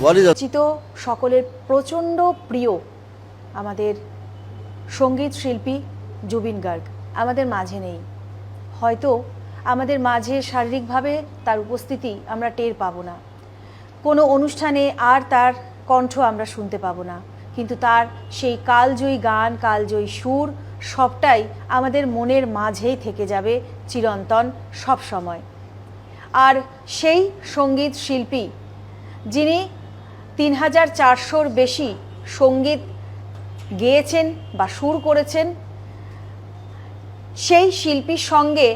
পরিচিত সকলের প্রচণ্ড প্রিয় আমাদের সংগীত শিল্পী জুবিন গার্গ। আমাদের মাঝে নেই। হয়তো আমাদের মাঝে শারীরিকভাবে তার উপস্থিতি আমরা টের পাবো না। কোনো অনুষ্ঠানে আর তার কণ্ঠ আমরা শুনতে পাবো না। কিন্তু তার সেই কালজয়ী গান, কালজয়ী সুর সবটাই আমাদের মনের মাঝেই থেকে যাবে চিরন্তন সব সময় আর সেই সংগীত শিল্পী যিনি তিন হাজার চারশোর বেশি সংগীত গেয়েছেন বা সুর করেছেন। সেই শিল্পীর সঙ্গে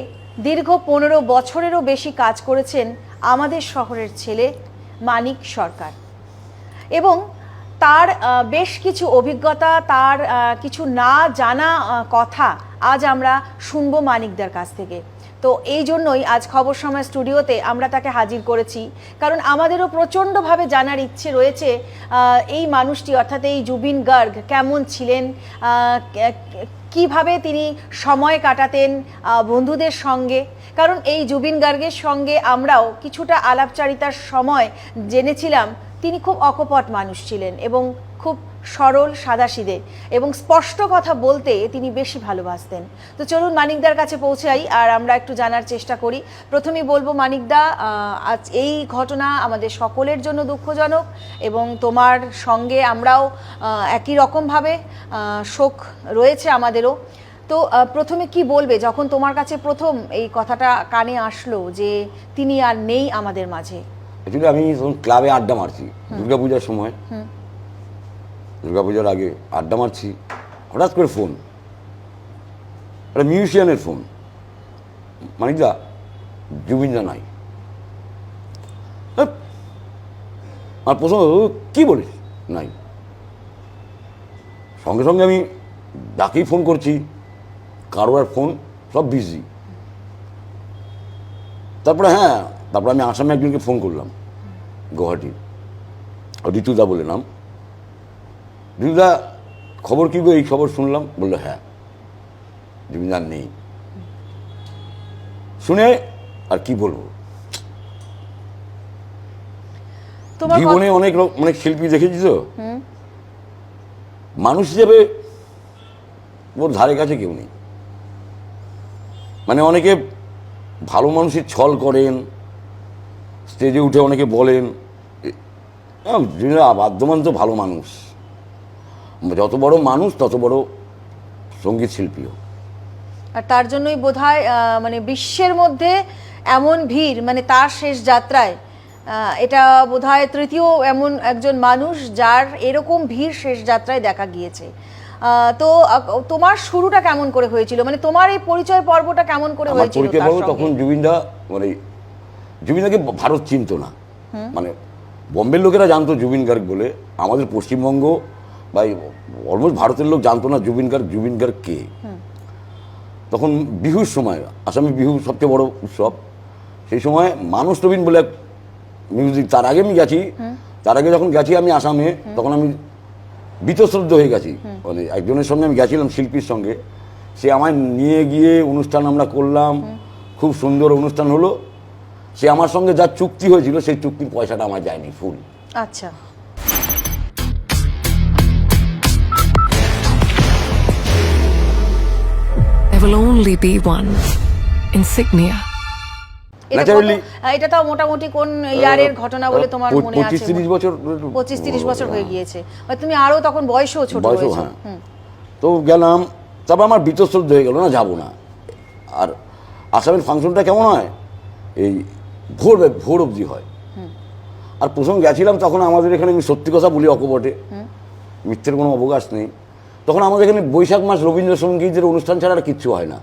দীর্ঘ পনেরো বছরেরও বেশি কাজ করেছেন আমাদের শহরের ছেলে মানিক সরকার। এবং তার বেশ কিছু অভিজ্ঞতা, তার কিছু না জানা কথা আজ আমরা শুনব মানিকদার কাছ থেকে। তো এই জন্যই আজ খবর সময় স্টুডিওতে আমরা তাকে হাজির করেছি। কারণ আমাদেরও প্রচণ্ডভাবে জানার ইচ্ছে রয়েছে এই মানুষটি, অর্থাৎ এই জুবিন গার্গ কেমন ছিলেন কীভাবে তিনি সময় কাটাতেন বন্ধুদের সঙ্গে। কারণ এই জুবিন গার্গের সঙ্গে আমরাও কিছুটা আলাপচারিতার সময় জেনেছিলাম, তিনি খুব অকপট মানুষ ছিলেন এবং খুব সরল সাদাসিদে এবং স্পষ্ট কথা বলতে তিনি বেশি ভালোবাসতেন। তো চলুন মানিকদার কাছে পৌঁছাই আর আমরা একটু জানার চেষ্টা করি। প্রথমেই বলব মানিকদা আজ এই ঘটনা আমাদের সকলের জন্য দুঃখজনক এবং তোমার সঙ্গে আমরাও একই রকমভাবে শোক রয়েছে আমাদেরও। তো প্রথমে কি বলবে? যখন তোমার কাছে প্রথম এই কথাটা কানে আসলো যে তিনি আর নেই আমাদের মাঝে। আমি ক্লাবে আড্ডা মারছি দুর্গাপূজার সময় দুর্গাপূজার আগে আড্ডা মারছি, হঠাৎ করে ফোন একটা মিউজিশিয়ানের ফোন মানিকদা, জুবিনদা নাই। হ্যাঁ। আর প্রথম কি বলিস? নাই। সঙ্গে সঙ্গে আমি ডাকেই ফোন করছি, কারও আর ফোন সব বিজি তারপরে হ্যাঁ তারপরে আমি আসামে একজনকে ফোন করলাম গুয়াহাটি ঋতুদা বলে নাম। ঋতুদা খবর কি গো? এই খবর শুনলাম। বলল হ্যাঁ জমিদার নেই। শুনে আর কি বলব? জীবনে অনেক লোক অনেক শিল্পী দেখেছি তো। মানুষ হিসেবে ওর ধারে কাছে কেউ নেই। মানে অনেকে ভালো মানুষের ছল করেন স্টেজে উঠে অনেকে বলেন বাধ্যমান তো ভালো মানুষ। যত বড় মানুষ তত বড় সংগীত শিল্পীও আর তার জন্যই আহ, মানে বিশ্বের মধ্যে এমন ভিড় মানে তার শেষ যাত্রায় এটা বোধহয় তৃতীয় এমন একজন মানুষ যার এরকম ভিড় শেষ যাত্রায় দেখা গিয়েছে। তো তোমার শুরুটা কেমন করে হয়েছিল? মানে তোমার এই পরিচয় পর্বটা কেমন করে হয়েছিল পরিচয় তখন জুবিনদা মানে জুবিনদাকে ভারত চিনত না। মানে বম্বের লোকেরা জানতো জুবিন গার্গ বলে আমাদের পশ্চিমবঙ্গ বা অলমোস্ট ভারতের লোক জানতো না জুবিন গার্গ জুবিন গার্গ কে? তখন বিহুর সময়, আসামে বিহু সবচেয়ে বড় উৎসব। সেই সময় মানুষ নবীন বলে মিউজিক তার আগে আমি গেছি। তার আগে যখন গেছি আমি আসামে, তখন আমি বীতশ্রদ্ধ হয়ে গেছি। মানে একজনের সঙ্গে আমি গেছিলাম শিল্পীর সঙ্গে। সে আমায় নিয়ে গিয়ে অনুষ্ঠান আমরা করলাম। খুব সুন্দর অনুষ্ঠান হলো। সে আমার সঙ্গে যা চুক্তি হয়েছিল, সেই চুক্তির পয়সাটা আমার যায়নি ফুল আচ্ছা। There will only be one. Insignia. এটা তাও মোটামুটি কোন ইয়ারের ঘটনা বলে তোমার মনে আছে? তিরিশ বছর পঁচিশ তিরিশ বছর হয়ে গিয়েছে। আর তুমি আরও তখন বয়সও ছোট রয়েছে হ্যাঁ। তো গেলাম তারপর আমার বীতশ্রদ্ধ হয়ে গেল না যাব না। আর আসামের ফাংশনটা কেমন হয়? এই ভোর ভোর অবধি হয়। আর প্রথম গেছিলাম তখন আমাদের এখানে আমি সত্যি কথা বলি অকপটে। মিথ্যের কোনো অবকাশ নেই। তখন আমাদের এখানে বৈশাখ মাস রবীন্দ্রসঙ্গীতের অনুষ্ঠান ছাড়া আর কিচ্ছু হয় না।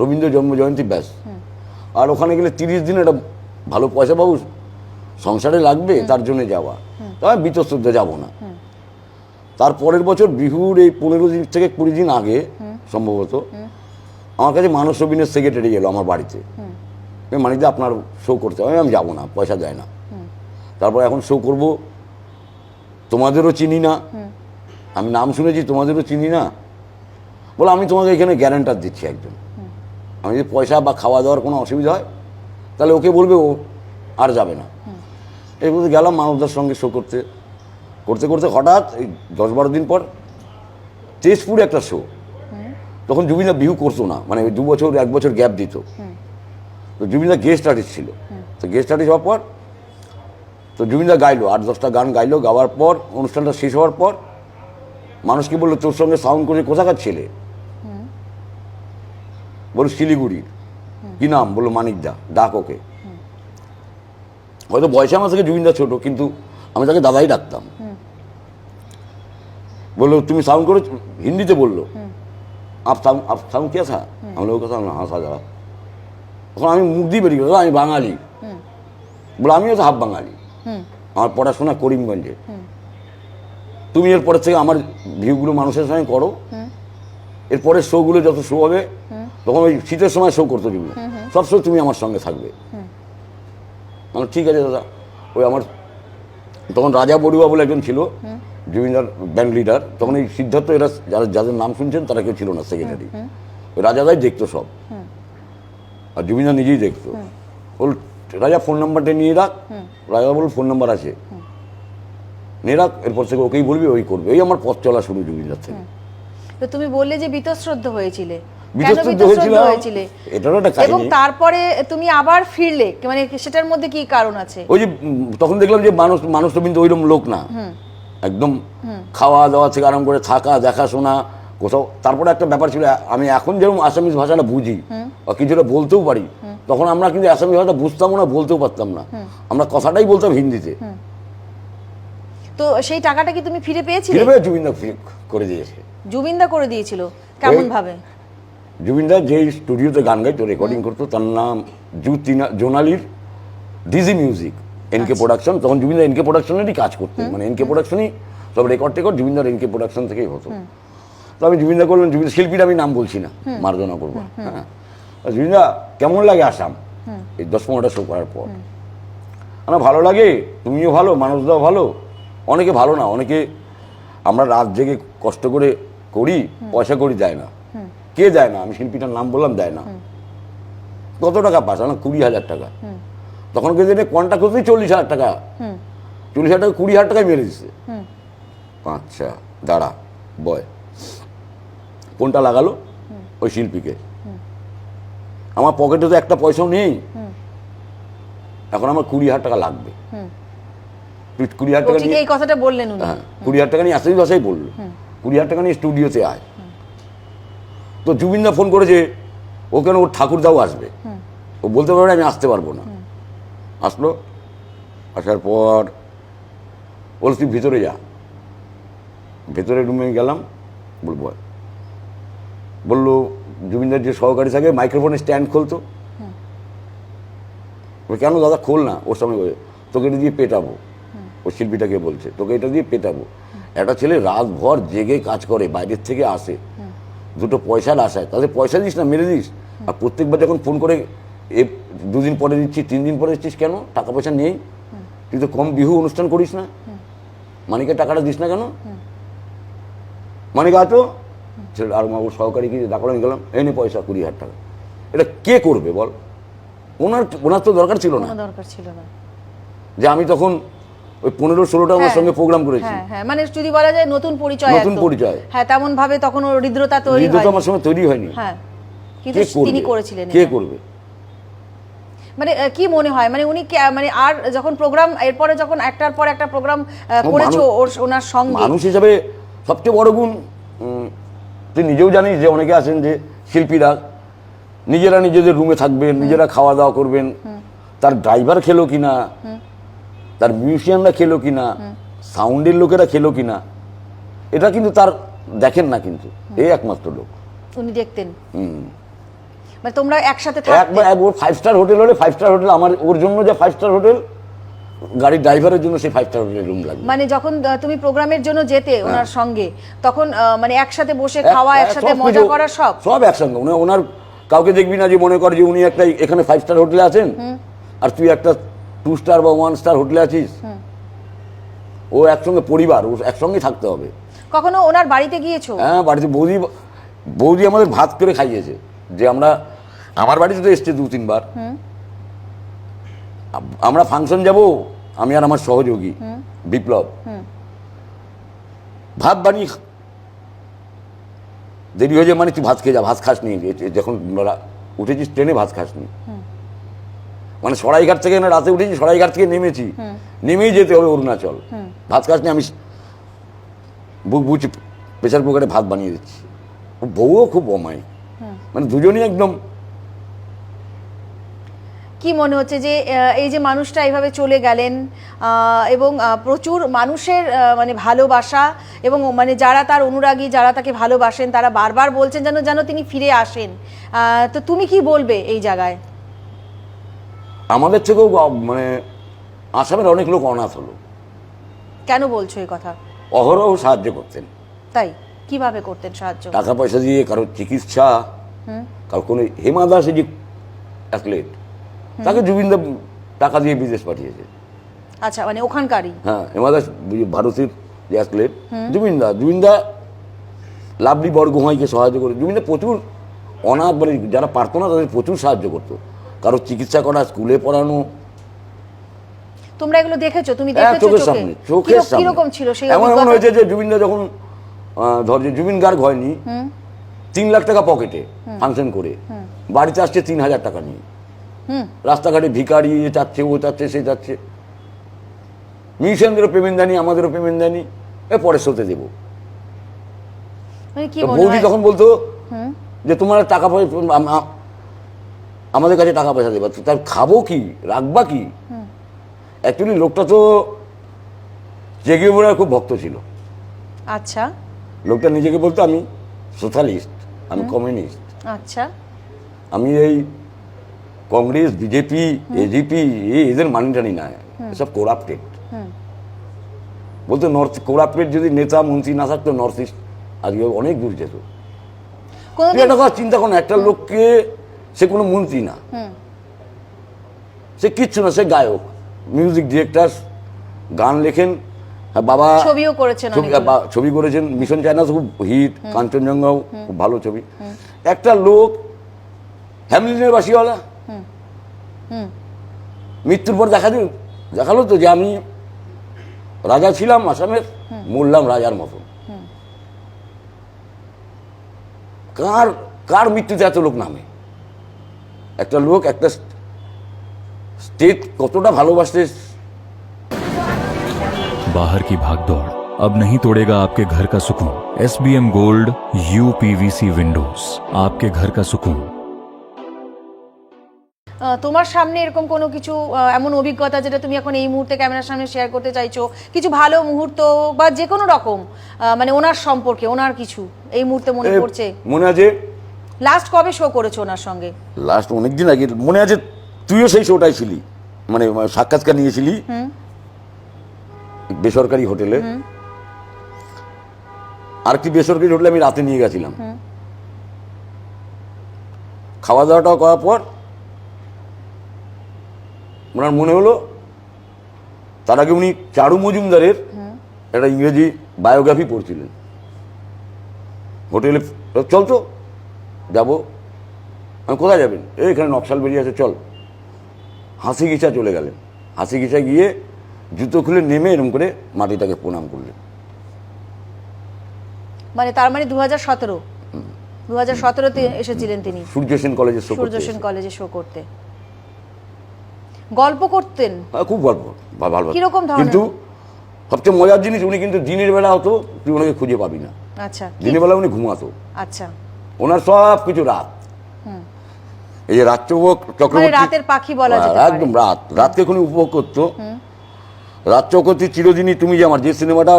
রবীন্দ্র জন্ম জয়ন্তী ব্যাস আর ওখানে গেলে তিরিশ দিন একটা ভালো পয়সা পাবো সংসারে লাগবে তার জন্য যাওয়া। তবে বীতশ্রদ্ধ যাব না। তার পরের বছর বিহুর এই পনেরো দিন থেকে কুড়ি দিন আগে সম্ভবত আমার কাছে মানস রবিনের সেক্রেটারি এলো আমার বাড়িতে। মানিকদা আপনার শো করতে হবে। আমি যাব না পয়সা দেয় না। তারপর এখন শো করব তোমাদেরও চিনি না। আমি নাম শুনেছি তোমাদেরও চিনি না? বলে আমি তোমাকে এখানে গ্যারান্টার দিচ্ছি একজন। আমি যদি পয়সা বা খাওয়া দাওয়ার কোনো অসুবিধা হয় তাহলে ওকে বলবে ও আর যাবে না। এই বলতে গেলাম মানবদার সঙ্গে শো করতে করতে করতে হঠাৎ এই দশ বারো দিন পর তেজপুরে একটা শো তখন জুবিনদা বিহু করতো না মানে দু বছর এক বছর গ্যাপ দিত। তো জুবিনদা গেস্ট আর্টিস্ট ছিল। তো গেস্ট আর্টিস্ট হওয়ার পর তো জুবিনদা গাইলো আট দশটা গান গাইলো গাওয়ার পর অনুষ্ঠানটা শেষ হওয়ার পর মানুষকে বলল তোর সঙ্গে সাউন্ড করে কোথাকার ছেলে? বলো শিলিগুড়ির। কি নাম? বলল মানিকদা ডাক ওকে। হয়তো বয়সে আমার থেকে জুবিনদা ছোট কিন্তু আমি তাকে দাদাই ডাকতাম। বলল তুমি সাউন্ড করে হিন্দিতে বলল আপ সাউন্ড আপ সাউন্ড কে থা? কথা হাসা যারা। তখন আমি মুখ দিয়ে বেরিয়ে আমি বাঙালি। বলে আমিও তো হাফ বাঙালি। আমার পড়াশোনা করিমগঞ্জে। তুমি এরপরের থেকে আমার ভিউগুলো মানুষের সঙ্গে করো। এরপরের শোগুলো যত শো হবে, তখন ওই শীতের সময় শো করতো যেগুলো সব শো তুমি আমার সঙ্গে থাকবে। মানে ঠিক আছে দাদা। ওই আমার, তখন রাজা বড়ুয়া বলে একজন ছিল জুবিনদার ব্যান্ড লিডার তখন এই সিদ্ধার্থ এরা যারা, যাদের নাম শুনছেন, তারা কেউ ছিল না সেক্রেটারি ওই রাজাদাই দেখতো সব। আর জুবিনদা নিজেই দেখতো। বল রাজা ফোন নাম্বারটা নিয়ে রাখ। রাজা বল ফোন নাম্বার আছে। নিয়ে রাখ এরপর থেকে ওকেই বলবি ওই করবে। এই আমার পথ চলা শুরু জুবিনদার থেকে। তো তুমি বললে যে বীতশ্রদ্ধ হয়েছিলে। কেন বীতশ্রদ্ধ বীতশ্রদ্ধ হয়েছিলাম। হয়েছিলে? এটারও একটা এবং তারপরে তুমি আবার ফিরলে মানে সেটার মধ্যে কি কারণ আছে? ওই যে তখন দেখলাম যে মানুষ মানুষ তো কিন্তু ওইরকম লোক না। একদম খাওয়া দাওয়া থেকে আরম্ভ করে থাকা দেখাশোনা কোথাও। তারপরে একটা ব্যাপার ছিল আমি এখন যেরকম আসামিজ ভাষাটা বুঝি বা কিছুটা বলতেও পারি তখন আমরা কিন্তু আসামিজ ভাষাটা বুঝতাম না বলতেও পারতাম না। আমরা কথাটাই বলতাম হিন্দিতে। তো সেই টাকাটা কি তুমি ফিরে পেয়েছিলে? কীভাবে জুবিনদা করে দিয়েছে। জুবিনদা করে দিয়েছিল কেমন ভাবে? জুবিনদা যেই স্টুডিওতে গান গাইতো রেকর্ডিং করতো তার নাম জুতিনা জোনালির ডিজি মিউজিক এনকে প্রোডাকশন তখন জুবিনদা এনকে প্রোডাকশনেরই কাজ করতো মানে এনকে প্রোডাকশনই সব রেকর্ড টেকর্ড জুবিনদার এনকে প্রোডাকশন থেকেই হতো। তো আমি জুবিনদা করলাম জুবিন শিল্পীর আমি নাম বলছি না মার্জনা করব। হ্যাঁ। জুবিনদা কেমন লাগে আসাম? এই দশ পনেরোটা শো করার পর। আমার ভালো লাগে তুমিও ভালো মানুষদাও ভালো। অনেকে ভালো না অনেকে আমরা রাত জেগে কষ্ট করে করি পয়সা করি দেয় না। কে দেয় না? আমি শিল্পীটার নাম বললাম দেয় না। কত টাকা পাস? না কুড়ি হাজার টাকা। তখন কিন্তু কন্ট্যাক্ট করতেই চল্লিশ হাজার টাকা। চল্লিশ হাজার টাকা কুড়ি হাজার টাকায় মেরে দিচ্ছে আচ্ছা দাঁড়া বয়। কোনটা লাগালো? ওই শিল্পীকে। আমার পকেটে তো একটা পয়সাও নেই। এখন আমার কুড়ি হাজার টাকা লাগবে। কুড়ি হাজার টাকা নিয়ে এই কথাটা বললেন উনি। হ্যাঁ কুড়ি হাজার টাকা নিয়ে আসতে ভাষাই বলল। কুড়ি হাজার টাকা নিয়ে স্টুডিওতে আয়। তো জুবিনদা ফোন করেছে ও কেন ওর ঠাকুরদাও আসবে? ও বলতে পারবে আমি আসতে পারব না। আসলো। আসার পর বল তুই ভিতরে যা। ভেতরে রুমে গেলাম বলব বলল জুবিনদার যে সহকারী থাকে মাইক্রোফোনের স্ট্যান্ড খুলতো। কেন দাদা খোল না ওর সামনে তোকে দিয়ে পেটাবো। ও শিল্পীটাকে বলছে তোকে এটা দিয়ে পেটাবো। একটা ছেলে রাতভর জেগে কাজ করে বাইরের থেকে আসে। দুটো পয়সার আশায় তাদের পয়সা দিস না মেরে দিস। আর প্রত্যেকবার যখন ফোন করে এ দুদিন পরে দিচ্ছি তিন দিন পরে দিচ্ছিস কেন? টাকা পয়সা নেই। তুই তো কম বিহু অনুষ্ঠান করিস না। মানিকের টাকাটা দিস না কেন? মানিক আছো ছেলে আর আমার সহকারী কি ডাকলাম গেলাম এই এনে পয়সা কুড়ি হাজার টাকা। এটা কে করবে বল? ওনার ওনার তো দরকার ছিল না। দরকার ছিল না। যে আমি তখন ওই পনেরো ষোলোটা হ্যাঁ। সঙ্গে প্রোগ্রাম করেছি। হ্যাঁ হ্যাঁ মানে যদি বলা যায় নতুন পরিচয় নতুন পরিচয়। হ্যাঁ তেমন ভাবে তখন ওর হৃদ্রতা তৈরি আমার সঙ্গে তৈরি হয়নি। হ্যাঁ কিন্তু তিনি করেছিলেন কে করবে? মানে কি মনে হয়? মানে উনি মানে আর যখন প্রোগ্রাম এরপরে যখন একটার পর একটা প্রোগ্রাম করেছ ওর ওনার সঙ্গে? মানুষ হিসাবে সবচেয়ে বড় গুণ তুই নিজেও জানিস যে অনেকে আছেন যে শিল্পীরা নিজেরা নিজেদের রুমে থাকবেন নিজেরা খাওয়া দাওয়া করবেন তার ড্রাইভার খেলো কিনা তার মিউজিশিয়ানরা খেলো কিনা সাউন্ডের লোকেরা খেলো কিনা এটা কিন্তু তার দেখেন না কিন্তু এই একমাত্র লোক। উনি দেখতেন। হুম। মানে তোমরা একসাথে একবার এক- ওর ফাইভ স্টার হোটেল হলে ফাইভ স্টার হোটেল আমার ওর জন্য যে ফাইভ স্টার হোটেল গাড়ির ড্রাইভারের জন্য সেই ফাইভ স্টার হোটেলের রুম লাগবে। মানে যখন তুমি প্রোগ্রামের জন্য যেতে ওনার সঙ্গে তখন মানে একসাথে বসে হ্যাঁ। খাওয়া একসাথে মজা করা সব? সব একসঙ্গে। উনি- ওনার কাউকে দেখবি না যে মনে কর যে উনি একটা এখানে ফাইভ স্টার হোটেলে আছেন? আর তুই একটা টু স্টার বা ওয়ান স্টার হোটেলে আছিস? ও একসঙ্গে পরিবার ও একসঙ্গে থাকতে হবে। কখনো ওনার বাড়িতে গিয়েছো? হ্যাঁ বাড়িতে বৌদি বৌদি আমাদের ভাত করে খাইয়েছে যে আমরা আমার বাড়িতে তো এসছে দু তিনবার আমরা ফাংশন যাব আমি আর আমার সহযোগী বিপ্লব। ভাত বানিয়ে দেরি হয়ে যায় মানে তুই ভাত খেয়ে যা ভাত খাস নি যখন উঠেছিস ট্রেনে ভাত খাস নি মানে সরাইঘাট থেকে না রাতে উঠেছি সরাইঘাট থেকে নেমেছি। নেমেই যেতে হবে অরুণাচল। ভাত খাস নি আমি বুক বুঝি প্রেশার কুকারে ভাত বানিয়ে দিচ্ছি। ও বউও খুব অমায়িক। মানে দুজনই একদম কি মনে হচ্ছে যে এই যে মানুষটা এইভাবে চলে গেলেন আহ, এবং প্রচুর মানুষের মানে ভালোবাসা এবং মানে যারা তার অনুরাগী যারা তাকে ভালোবাসেন তারা বারবার বলছেন যেন যেন তিনি ফিরে আসেন। তো তুমি কি বলবে এই জায়গায়? আমাদের থেকেও মানে আসামের অনেক লোক অনাথ হলো। কেন বলছো এই কথা? অহরহ সাহায্য করতেন। তাই? কীভাবে করতেন সাহায্য? টাকা পয়সা দিয়ে কারোর চিকিৎসা কারও কোনো হেমা দাস যে অ্যাথলেট তাকে জুবিনদা টাকা দিয়ে বিদেশ পাঠিয়েছে। আচ্ছা মানে ওখানকারই? হ্যাঁ হেমা দাস ভারতের যে অ্যাথলেট জুবিনদা জুবিনদা লাভলি বরগোহাইকে সাহায্য করে। জুবিনদা প্রচুর অনাথ মানে যারা পারতো না তাদের প্রচুর সাহায্য করতো। কারোর চিকিৎসা করা স্কুলে পড়ানো। তোমরা এগুলো দেখেছ? তুমি হ্যাঁ, দেখেছ চোখের সামনে চোখের সামনে। কীরকম ছিল সেই এমন এমন হয়েছে যে জুবিনদা যখন ধর যে জুবিন গার্গ হয়নি তিন লাখ টাকা পকেটে ফাংশন করে। বাড়িতে আসছে তিন হাজার টাকা নিয়ে। রাস্তাঘাটে ভিখারি এ চাচ্ছে ও চাচ্ছে সে চাচ্ছে মিউজিশিয়ানদেরও পেমেন্ট দেয়নি আমাদেরও পেমেন্ট দেয়নি। এ পরে শোতে দেবো। মানে বৌদি তখন বলতো যে তোমার টাকা পয়সা আমাদের কাছে টাকা পয়সা দেবা। তার খাব কি? রাখবা কি? অ্যাকচুয়ালি লোকটা তো জেগে ওড়ার খুব ভক্ত ছিল। আচ্ছা। লোকটা নিজেকে বলতো আমি সোশ্যালিস্ট আমি কমিউনিস্ট আচ্ছা। আমি এই কংগ্রেস বিজেপি এজিপি এদের মানি টানি না সব কোরাপ্টেড বলতো নর্থ কোরাপ্টেড যদি নেতা মন্ত্রী না থাকতো নর্থ ইস্ট আজকে অনেক দূর যেত। চিন্তা কর একটা লোককে সে কোনো মন্ত্রী না। সে কিচ্ছু না সে গায়ক মিউজিক ডিরেক্টর গান লেখেন হ্যাঁ, বাবা ছবিও করেছেন ছবি ছবি করেছেন মিশন চায়না খুব হিট কাঞ্চনজঙ্ঘাও খুব ভালো ছবি। একটা লোক হ্যামলিনের বাসিওয়ালা মৃত্যুর পর দেখা দিল দেখাল তো যে আমি রাজা ছিলাম আসামের মরলাম রাজার মতন। কার কার মৃত্যুতে এত লোক নামে? একটা লোক একটা স্টেট কতটা ভালোবাসতে बाहर की भागदौड़ अब नहीं तोड़ेगा आपके घर का सुकून S B M gold U PVC windows आपके घर का सुकून আহ, তোমার সামনে এরকম কোনো কিছু আহ, এমন অভিজ্ঞতা যেটা তুমি এখন এই মুহূর্তে ক্যামেরার সামনে শেয়ার করতে চাইছো কিছু ভালো মুহূর্ত বা যে কোনো রকম আহ, মানে ওনার সম্পর্কে ওনার কিছু এই মুহূর্তে মনে এ, পড়ছে মনে আছে লাস্ট কবে শো করেছ ওনার সঙ্গে? লাস্ট অনেকদিন আগে মনে আছে তুইও সেই শোটাই ছিলি। মানে সাক্ষাৎকার নিয়েছিলি। বেসরকারি হোটেলে। আর কি বেসরকারি হোটেলে আমি রাতে নিয়ে গেছিলাম। খাওয়া দাওয়াটাও করার পর ওনার মনে হলো তার আগে উনি চারু মজুমদারের একটা ইংরেজি বায়োগ্রাফি পড়ছিলেন। হোটেলে চল তো যাব। আমি কোথায় যাবেন? এই এখানে নকশাল বেরিয়ে আছে চল। হাসি গিছা চলে গেলেন। হাসি গিছা গিয়ে জুতো খুলে নেমে এরম করে মাটিটাকে প্রণাম করলেন। মানে তার মানে দু হাজার সতেরো। দু হাজার সতেরোতে এসেছিলেন তিনি। সূর্য সেন কলেজে সূর্য সেন কলেজে শো করতে। গল্প করতেন। হ্যাঁ, খুব গল্প। ভালো কীরকম ধরনের? কিন্তু সবচেয়ে মজার জিনিস উনি কিন্তু দিনের বেলা হতো তুই ওনাকে খুঁজে পাবি না। আচ্ছা দিনের বেলা উনি ঘুমাতো। আচ্ছা। ওনার সব কিছু রাত। এই যে রাত চক্রবর্তী মানে রাতের পাখি বলা হ্যাঁ। একদম রাত। রাতকে কোনো উপভোগ করতো রাত চক্রবর্তী চিরদিনই তুমি যে আমার যে সিনেমাটা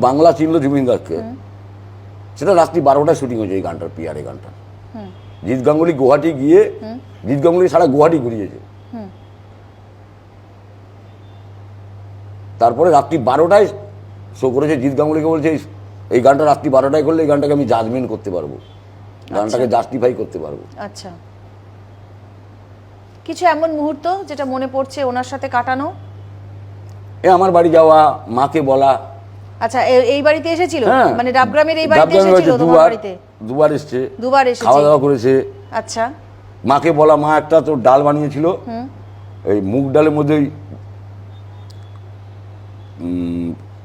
বাংলা চিনল জুবিন গার্গকে সেটা রাত্রি বারোটায় শুটিং হয়েছে এই গানটার পিয়ারে গানটা জিৎ গাঙ্গুলি গুয়াহাটি গিয়ে জিৎ গাঙ্গুলি সারা গুয়াহাটি ঘুরিয়েছে তারপরে রাত্রি বারোটায় শো করেছে জিৎ গাঙ্গুলিকে বলছে "এই- এই গানটা রাত্রি বারোটায় করলে এই গানটাকে আমি জাজমেন্ট করতে পারব। গানটাকে জাস্টিফাই করতে পারব। আচ্ছা। কিছু এমন মুহূর্ত যেটা মনে পড়ছে ওনার সাথে কাটানো? এ আমার বাড়ি যাওয়া মাকে বলা। আচ্ছা এই বাড়িতে এসেছিল? হ্যাঁ। মানে ডাবগ্রামের এই বাড়িতে এসেছিল তোমার বাড়িতে? দুবার এসছে। দুবার এসেছে। খাওয়া দাওয়া করেছে। আচ্ছা। মাকে বলা মা একটা তো ডাল বানিয়েছিল। এই মুগ ডালের মধ্যে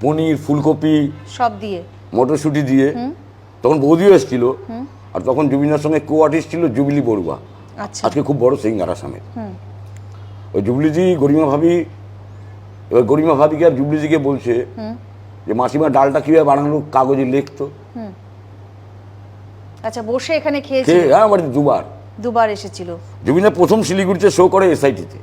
পনির ফুলকপি সব দিয়ে? মটরশুঁটি দিয়ে। তখন বৌদিও এসেছিল। আর তখন জুবিনার সঙ্গে কো আর্টিস্ট ছিল জুবিলি বড়ুয়া। আচ্ছা। আজকে খুব বড় সিঙ্গার আসামের। ওই জুবলিজি গরিমা ভাবি এবার গরিমা ভাবিকে আর জুবলিজিকে বলছে যে মাসিমা ডালটা কীভাবে বানানো কাগজে লিখতো। আচ্ছা বসে এখানে খেয়েছি হ্যাঁ বাড়িতে দুবার। দুবার এসেছিল। জুবিনা প্রথম শিলিগুড়িতে শো করে এসআইটিতে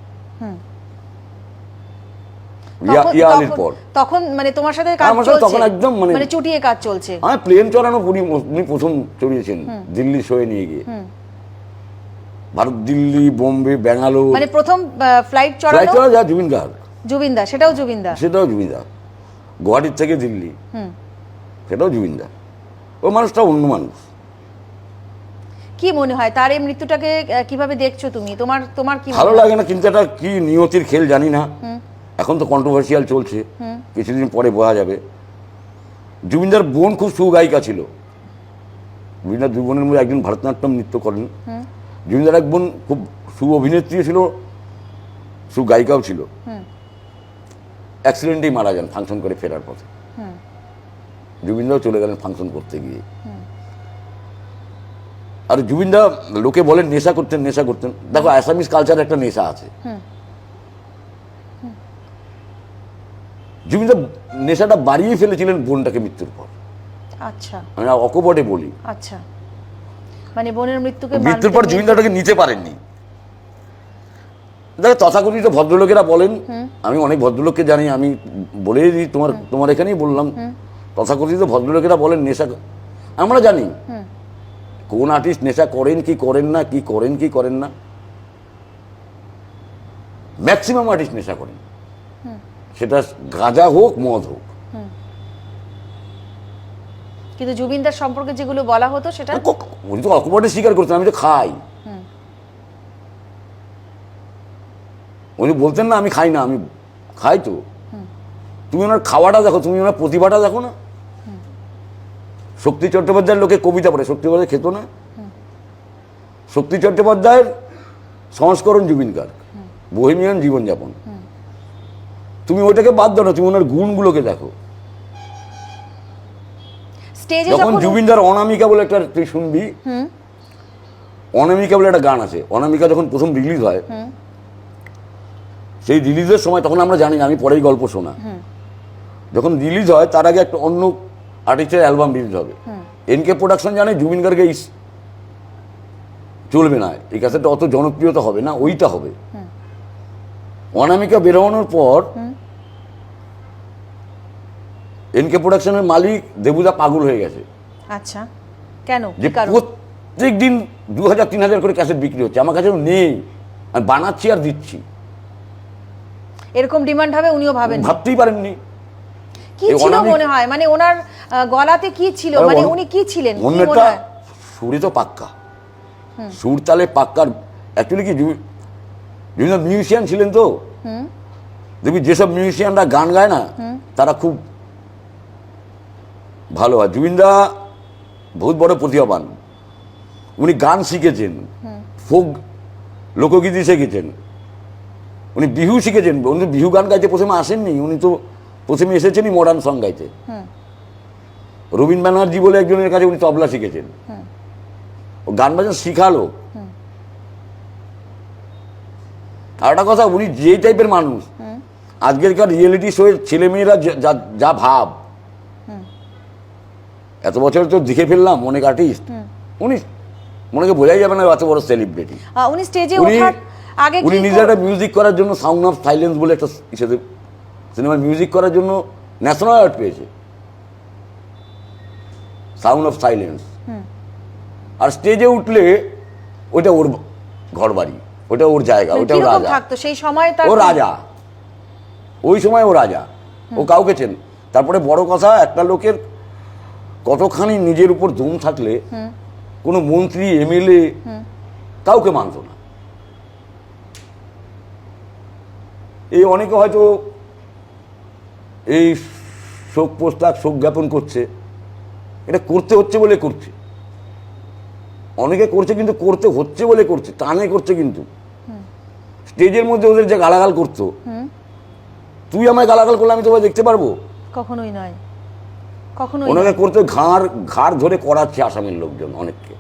ইয়ালির পর। তখন মানে তোমার সাথে কাজ চলছে তখন একদম মানে- মানে চুটিয়ে কাজ চলছে। আমার প্লেন চড়ানো উনি উনি প্রথম চড়িয়েছেন দিল্লি শোয়ে নিয়ে গিয়ে। ভারত দিল্লি বোম্বে ব্যাঙ্গালোর। মানে প্রথম ফ্লাইট ফ্লাইট চড়া যা জুবিন গার্গ সেটাও জুবিনদা সেটাও গুয়াহাটির থেকে দিল্লি। সেটাও জুবিনদা ও মানুষটা অন্য মানুষ। কি মনে হয় তার এই মৃত্যুটাকে কীভাবে দেখছ তুমি? তোমার তোমার কি ভালো লাগে না কিন্তু এটা কি নিয়তির খেল জানি না। এখন তো কন্ট্রোভার্সিয়াল চলছে, কিছুদিন পরে বোঝা যাবে। জুবিনদার বোন খুব সুগায়িকা ছিল। জুবিনদার দুই বোনের মধ্যে একজন ভারতনাট্যম নৃত্য করেন। জুবিনদার এক বোন খুব সু অভিনেত্রী ছিল, সুগায়িকাও ছিল। অ্যাক্সিডেন্টেই মারা যান ফাংশন করে ফেরার পথে। জুবিনদাও চলে গেলেন ফাংশন করতে গিয়ে। আর জুবিনদা লোকে বলেন, নেশা করতেন নেশা করতেন। দেখো অ্যাসামিস কালচার একটা নেশা আছে। জুবিনদা নেশাটা বাড়িয়ে ফেলেছিলেন বোনটাকে মৃত্যুর পর। আচ্ছা। আমি অকপটে বলি। আচ্ছা। মানে বোনের মৃত্যুকে মৃত্যুর পর জুবিনদাটাকে নিতে পারেননি। দেখো তথাকথিত ভদ্রলোকেরা বলেন আমি অনেক ভদ্রলোককে জানি আমি বলে দিই তোমার তোমার এখানেই বললাম। তথাকথিত ভদ্রলোকেরা বলেন নেশা আমরা জানি। কোন আর্টিস্ট নেশা করেন কি করেন না কি করেন কি করেন না। ম্যাক্সিমাম আর্টিস্ট নেশা করেন। সেটা গাঁজা হোক মদ হোক। কিন্তু জুবিনদার সম্পর্কে যেগুলো বলা হতো সেটা? উনি তো অকপটে স্বীকার করতেন আমি তো খাই। উনি বলতেন না আমি খাই না আমি খাই তো। তুমি ওনার খাওয়াটা দেখো তুমি ওনার প্রতিভাটা দেখো না। শক্তি চট্টোপাধ্যায়ের লোকে কবিতা পড়ে শক্তি চট্টোপাধ্যায় খেত না। শক্তি চট্টোপাধ্যায়ের সংস্করণ জুবিন গার্গ বহিমিয়ান জীবনযাপন। তুমি ওটাকে বাদ দাও না তুমি ওনার গুণগুলোকে দেখো। যখন জুবিনদার অনামিকা বলে একটা তুই শুনবি অনামিকা বলে একটা গান আছে অনামিকা যখন প্রথম রিলিজ হয় সেই রিলিজের সময় তখন আমরা জানি না আমি পরেই গল্প শোনা। যখন রিলিজ হয় তার আগে একটা অন্য আর্টিস্টের অ্যালবাম রিলিজ হবে। এনকে প্রোডাকশন জানে জুবিন গার্গে চলবে না এই ক্যাসেটটা অত জনপ্রিয়তা হবে না ওইটা হবে। অনামিকা বেরোনোর পর এনকে প্রোডাকশনের মালিক দেবুদা পাগল হয়ে গেছে। আচ্ছা কেন? যে কি কারণ? প্রত্যেক দিন দু হাজার তিন হাজার করে ক্যাসেট বিক্রি হচ্ছে। আমার কাছেও নেই। আমি বানাচ্ছি আর দিচ্ছি। এরকম ডিমান্ড হবে উনিও ভাবেন ভাবতেই পারেননি। কি ছিল মনে হয়? মানে ওনার গলাতে কি ছিল? মানে উনি কি ছিলেন? অন্যটা সুরে তো পাক্কা। সুর তালে পাক্কার। অ্যাকচুয়ালি কি বিভিন্ন মিউজিশিয়ান ছিলেন তো? দেখবি যেসব মিউজিশিয়ানরা গান গায় না তারা খুব ভালো হয়। জুবিনদা বহুত বড় প্রতিভাবান। উনি গান শিখেছেন। ফোক লোকগীতি শিখেছেন। উনি বিহু শিখেছেন। উনি বিহু গান গাইতে প্রথমে আসেননি। উনি তো প্রথমে এসেছেনই মডার্ন সং গাইতে। রবীন ব্যানার্জি বলে একজনের কাছে উনি তবলা শিখেছেন। ও গান বাজান শিখালো। আর একটা কথা উনি যে টাইপের মানুষ আজকেরকার রিয়েলিটি শোয়ের ছেলেমেয়েরা যা- যা যা ভাব এত বছর তো দেখে ফেললাম অনেক আর্টিস্ট উনি মনেকে বোঝাই যাবে না এত বড় সেলিব্রিটি উনি স্টেজে ওঠার আগে উনি নিজে একটা মিউজিক করার জন্য সাউন্ড অফ সাইলেন্স বলে একটা হিসেবে সিনেমার মিউজিক করার জন্য ন্যাশনাল অ্যাওয়ার্ড পেয়েছে। সাউন্ড অফ সাইলেন্স আর স্টেজে উঠলে ওটা ওর ঘর বাড়ি ওটা ওর জায়গা মানে ওটা ওর রাজা। থাকতো? সেই সময় তার ও রাজা। ওই সময় ও রাজা। ও কাউকে চেন তারপরে বড় কথা একটা লোকের কতখানি নিজের উপর দম থাকলে কোনো মন্ত্রী এমএলএ কাউকে মানত না। এই অনেকে হয়তো এই শোক প্রস্তাব শোক জ্ঞাপন করছে। এটা করতে হচ্ছে বলে করছে। অনেকে করছে কিন্তু করতে হচ্ছে বলে করছে টানে করছে কিন্তু। স্টেজের মধ্যে ওদের যে গালাগাল করতো তুই আমায় গালাগাল করলে আমি তোমায় দেখতে পারব? কখনোই নয়। ওনাকে। করতে ঘাড় ঘাড় ধরে করাচ্ছে আসামের লোকজন অনেককে।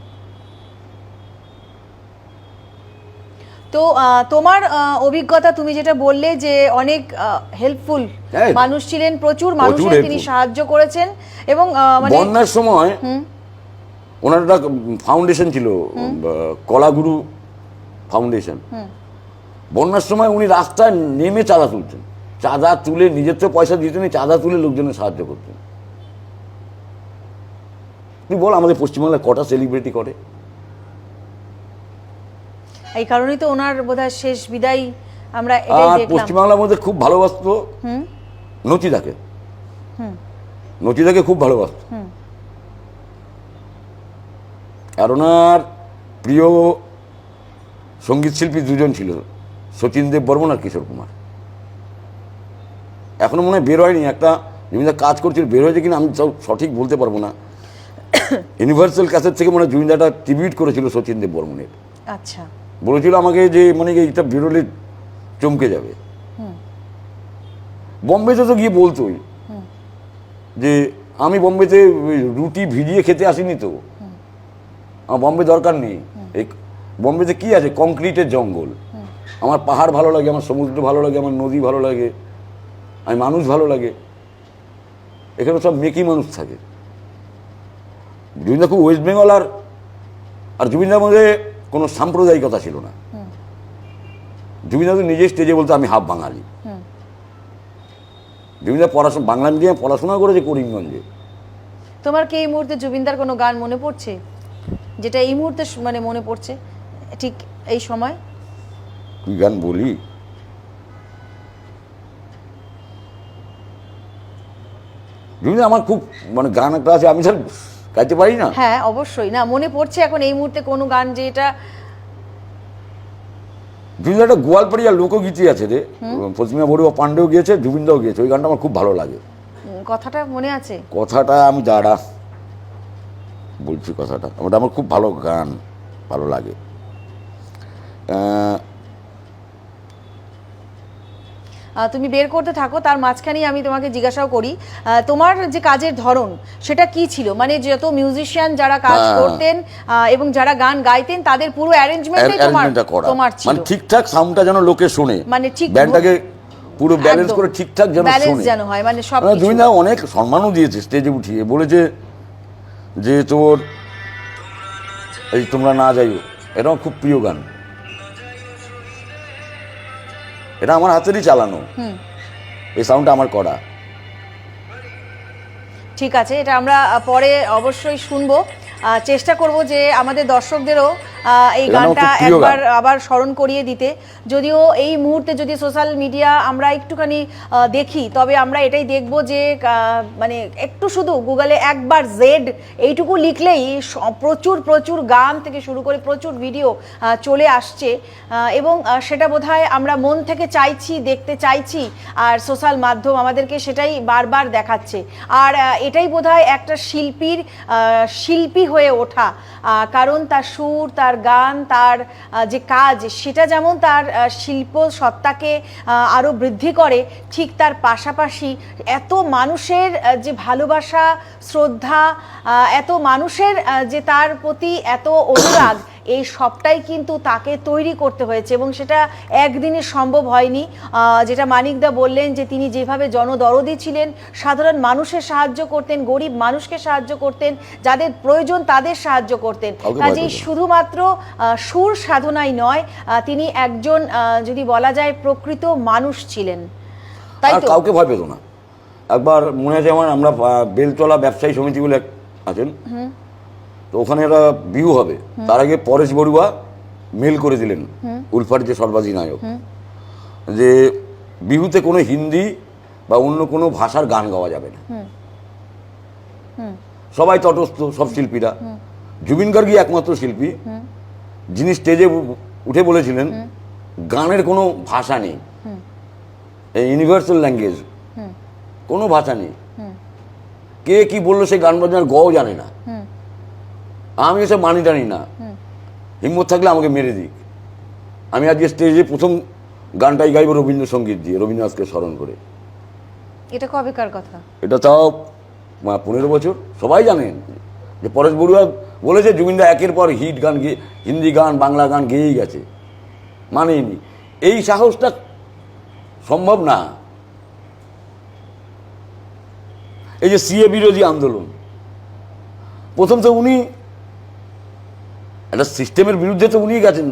তো তোমার অভিজ্ঞতা তুমি যেটা বললে যে অনেক হেল্পফুল। মানুষ ছিলেন প্রচুর তিনি সাহায্য করেছেন এবং মানে বন্যার সময় ওনার একটা ফাউন্ডেশন ছিল কলাগুরু ফাউন্ডেশন বন্যার সময় উনি রাস্তায় নেমে চাঁদা তুলতেন। চাঁদা তুলে নিজের তো পয়সা দিতেন চাঁদা তুলে লোকজনের সাহায্য করতেন। তুই বল আমাদের পশ্চিমবাংলায় কটা সেলিব্রিটি করে? এই কারণেই তো ওনার বোধহয় শেষ বিদায় আমরা এটাই আর দেখলাম। পশ্চিমবাংলার মধ্যে খুব ভালোবাসতো নচিদাকে। নচিদাকে খুব ভালোবাসত। আর ওনার প্রিয় সংগীত শিল্পী দুজন ছিল সচিন দেব বর্মন আর কিশোর কুমার। এখনও মনে হয় বের হয়নি একটা জমিদার কাজ করছিল বের হয়েছে কিনা আমি তাও সঠিক বলতে পারব না। ইউনিভার্সাল ক্যাসেট থেকে মনে জমিদারটা ট্রিবিউট করেছিল সচিন দেব বর্মনের আচ্ছা। বলেছিল আমাকে যে মানে এটা বেরোলে চমকে যাবে। বম্বেতে তো গিয়ে বলতোই যে আমি বম্বেতে রুটি ভিজিয়ে খেতে আসিনি তো। আমার বম্বে দরকার নেই। এই বম্বেতে কি আছে? কংক্রিটের জঙ্গল। আমার পাহাড় ভালো লাগে আমার সমুদ্র ভালো লাগে আমার নদী ভালো লাগে আমি মানুষ ভালো লাগে। এখানে সব মেকি মানুষ থাকে। জুবিনদা খুব ওয়েস্ট বেঙ্গল আর আর জুবিনদার মধ্যে কোনো সাম্প্রদায়িকতা ছিল না। জুবিনদা তো নিজে স্টেজে বলতো আমি হাফ বাঙালি। জুবিনদা পড়াশোনা বাংলা মিডিয়ামে পড়াশোনা করেছে করিমগঞ্জে। তোমার কি এই মুহূর্তে জুবিনদার কোনো গান মনে পড়ছে? যেটা এই মুহূর্তে মানে মনে পড়ছে ঠিক এই সময়? তুই গান বলি? জুবিনদা আমার খুব মানে গান একটা আছে আমি স্যার গাইতে পারি না? হ্যাঁ অবশ্যই। না মনে পড়ছে এখন এই মুহূর্তে কোনো গান যে এটা জুবিনদা একটা গোয়ালপাড়িয়া লোকগীতি আছে রে। পশ্চিমা বড়ুয়া পাণ্ডেও গিয়েছে জুবিনদাও গিয়েছে। ওই গানটা আমার খুব ভালো লাগে। কথাটা মনে আছে? কথাটা আমি দাঁড়া বলছি কথাটা। ওটা আমার খুব ভালো গান ভালো লাগে। তুমি বের করতে থাকো তার মাঝখানেই আমি তোমাকে জিজ্ঞাসাও করি তোমার যে কাজের ধরন সেটা কি ছিল? মানে যত মিউজিশিয়ান যারা কাজ হ্যাঁ। করতেন এবং যারা গান গাইতেন তাদের পুরো অ্যারেঞ্জমেন্টই তোমার তোমার ছিল। মানে ঠিকঠাক সাউন্ডটা যেন লোকে শোনে। মানে ঠিক ব্যান্ডটাকে পুরো ব্যালেন্স করে ঠিকঠাক যেন শোনে। যেন হয়, মানে সব মানে কিছু। জুবিনদা অনেক সম্মানও দিয়েছে স্টেজে উঠিয়ে। বলেছে যে তোর এই তোমরা না যাইও। এটা আমার খুব প্রিয় গান। এটা আমার হাতেরই চালানো। এই সাউন্ডটা আমার করা। ঠিক আছে এটা আমরা পরে অবশ্যই শুনব। চেষ্টা করব যে আমাদের দর্শকদেরও এই গানটা। একবার আবার স্মরণ করিয়ে দিতে। যদিও এই মুহূর্তে যদি সোশ্যাল মিডিয়া আমরা একটুখানি দেখি তবে আমরা এটাই দেখব যে মানে একটু শুধু গুগলে একবার জেড এইটুকু লিখলেই প্রচুর প্রচুর গান থেকে শুরু করে প্রচুর ভিডিও চলে আসছে। এবং সেটা বোধহয় আমরা মন থেকে চাইছি দেখতে চাইছি আর সোশ্যাল মাধ্যম আমাদেরকে সেটাই বারবার দেখাচ্ছে। আর এটাই বোধহয় একটা শিল্পীর শিল্পী হয়ে ওঠা। কারণ তার সুর তার গান, তার যে কাজ, সেটা যেমন তার শিল্প সত্তাকে আরও বৃদ্ধি করে, ঠিক তার পাশাপাশি এত মানুষের যে ভালোবাসা, শ্রদ্ধা এত মানুষের যে তার প্রতি এত অনুরাগ এই সবটাই কিন্তু তাকে তৈরি করতে হয়েছে এবং সেটা একদিনে সম্ভব হয়নি। যেটা মানিকদা বললেন যে তিনি যেভাবে জনদরদি ছিলেন সাধারণ মানুষের সাহায্য করতেন গরিব মানুষকে সাহায্য করতেন যাদের প্রয়োজন তাদের সাহায্য করতেন। কাজেই শুধুমাত্র সুর সাধনাই নয় তিনি একজন যদি বলা যায় প্রকৃত মানুষ ছিলেন। তাই তো? কাউকে ভয় পেত না। একবার মনে আছে আমার আমরা বেলতলা ব্যবসায়ী সমিতি বলে আছেন তো ওখানে একটা বিহু হবে। তার আগে পরেশ বড়ুয়া মেল করে দিলেন উলফার যে সর্বাধিনায়ক যে বিহুতে কোনো হিন্দি বা অন্য কোনো ভাষার গান গাওয়া যাবে না। সবাই তটস্থ, সব শিল্পীরা। জুবিন গার্গী একমাত্র শিল্পী। যিনি স্টেজে উঠে বলেছিলেন, গানের কোনো ভাষা নেই। এই ইউনিভার্সাল ল্যাঙ্গুয়েজ কোনো ভাষা নেই। কে কি বলল সে গান বাজনার গও জানে না। আমি এসব মানি টানি না। হিম্মত থাকলে আমাকে মেরে দিক। আমি আজকে স্টেজে প্রথম গানটাই গাইব রবীন্দ্রসঙ্গীত দিয়ে রবীন্দ্রনাথকে স্মরণ করে। এটা কবেকার কথা? এটা তাও পনেরো বছর। সবাই জানেন যে পরেশ বড়ুয়া বলেছে জুবিনদা একের পর হিট গান গিয়ে হিন্দি গান বাংলা গান গেয়েই গেছে। মানেনি। এই সাহসটা সম্ভব না। এই যে সিএ বিরোধী আন্দোলন। প্রথম তো উনি একটা সিস্টেমের বিরুদ্ধে তো উনিই গেছেন।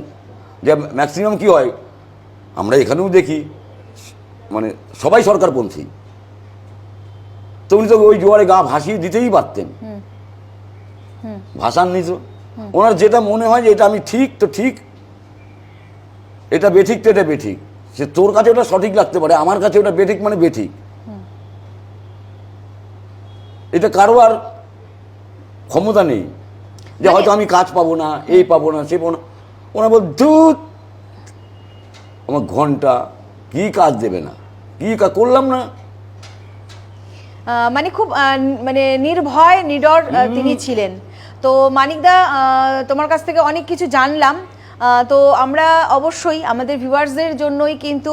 যে ম্যাক্সিমাম কি হয়? আমরা এখানেও দেখি মানে সবাই সরকারপন্থী। তো উনি তো ওই জোয়ারে গা ভাসিয়ে দিতেই পারতেন। ভাসাননি তো। ওনার যেটা মনে হয় যে এটা আমি ঠিক তো ঠিক। এটা বেঠিক তো এটা বেঠিক। সে তোর কাছে ওটা সঠিক লাগতে পারে আমার কাছে ওটা বেঠিক মানে বেঠিক। এটা কারও আর ক্ষমতা নেই। যে হয়তো আমি কাজ পাবো না এই পাবো না সে পাবো না। ওনার বল ধুত আমার ঘণ্টা কি কাজ দেবে না? কি কাজ করলাম না। মানে খুব মানে নির্ভয় নিডর তিনি ছিলেন। তো মানিকদা তোমার কাছ থেকে অনেক কিছু জানলাম। তো আমরা অবশ্যই আমাদের ভিউয়ার্সদের জন্যই কিন্তু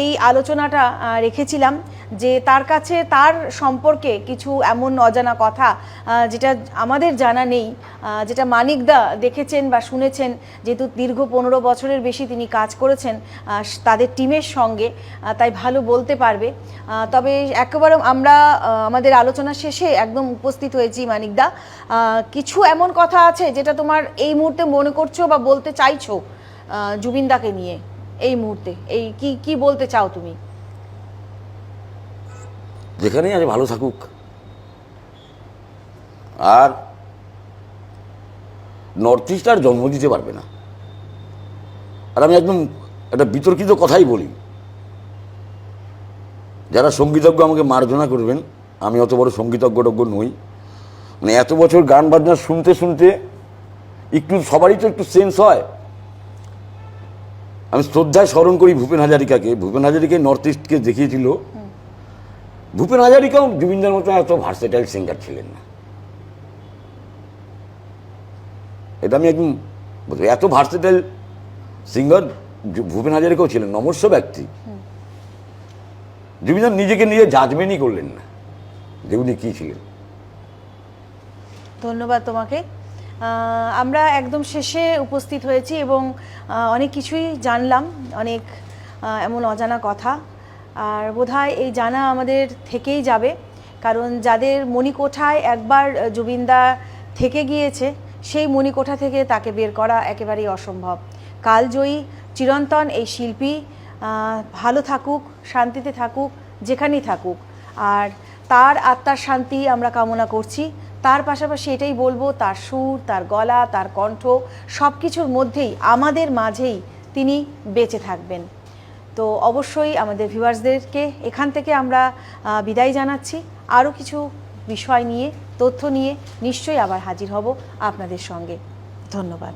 এই আলোচনাটা রেখেছিলাম যে তার কাছে তার সম্পর্কে কিছু এমন অজানা কথা যেটা আমাদের জানা নেই যেটা মানিকদা দেখেছেন বা শুনেছেন, যেহেতু দীর্ঘ পনেরো বছরের বেশি তিনি কাজ করেছেন তাদের টিমের সঙ্গে তাই ভালো বলতে পারবে। তবে একেবারে আমরা আমাদের আলোচনা শেষে একদম উপস্থিত হয়েছি মানিকদা কিছু এমন কথা আছে যেটা তোমার এই মুহূর্তে মনে করছ বা বলতে চাইছো জুবিনদাকে নিয়ে এই মুহূর্তে? এই কি কি বলতে চাও তুমি? যেখানেই আছে ভালো থাকুক। আর নর্থ ইস্ট আর জন্ম দিতে পারবে না। আর আমি একদম একটা বিতর্কিত কথাই বলি। যারা সঙ্গীতজ্ঞ আমাকে মার্জনা করবেন, আমি অত বড় সঙ্গীতজ্ঞটজ্ঞ নই। মানে এত বছর গান বাজনা শুনতে শুনতে একটু সবারই তো একটু সেন্স হয়। আমি শ্রদ্ধায় স্মরণ করি ভূপেন হাজারিকাকে। ভূপেন হাজারিকে নর্থ ইস্টকে দেখিয়েছিল। ভূপেন হাজারিকাও জুবিনদার মতো এত ভার্সেটাইল সিঙ্গার ছিলেন না। এটা আমি একদম বলতে এত ভার্সেটাইল সিঙ্গার ভূপেন হাজারিকাও ছিলেন, নমস্য ব্যক্তি। জুবিনদার নিজেকে নিজে জাজমেন্টই করলেন না যে উনি কী ছিলেন। ধন্যবাদ তোমাকে। আমরা একদম শেষে উপস্থিত হয়েছি এবং অনেক কিছুই জানলাম, অনেক এমন অজানা কথা। আর বোধহয় এই জানা আমাদের থেকেই যাবে, কারণ যাদের মণিকোঠায় একবার জুবিনদা থেকে গিয়েছে, সেই মণিকোঠা থেকে তাকে বের করা একেবারেই অসম্ভব। কালজয়ী, চিরন্তন এই শিল্পী ভালো থাকুক, শান্তিতে থাকুক, যেখানেই থাকুক। আর তার আত্মার শান্তি আমরা কামনা করছি। তার পাশাপাশি এটাই বলব, তার সুর, তার গলা, তার কণ্ঠ সব কিছুর মধ্যেই, আমাদের মাঝেই তিনি বেঁচে থাকবেন। তো অবশ্যই আমাদের ভিউয়ার্সদেরকে এখান থেকে আমরা বিদায় জানাচ্ছি। আরও কিছু বিষয় নিয়ে, তথ্য নিয়ে নিশ্চয়ই আবার হাজির হব আপনাদের সঙ্গে। ধন্যবাদ।